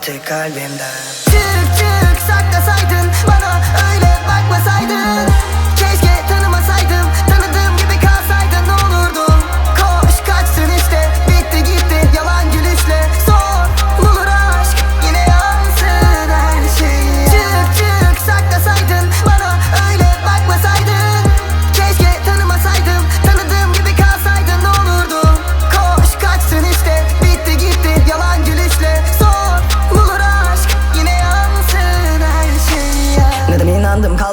te kalbimden Çık çık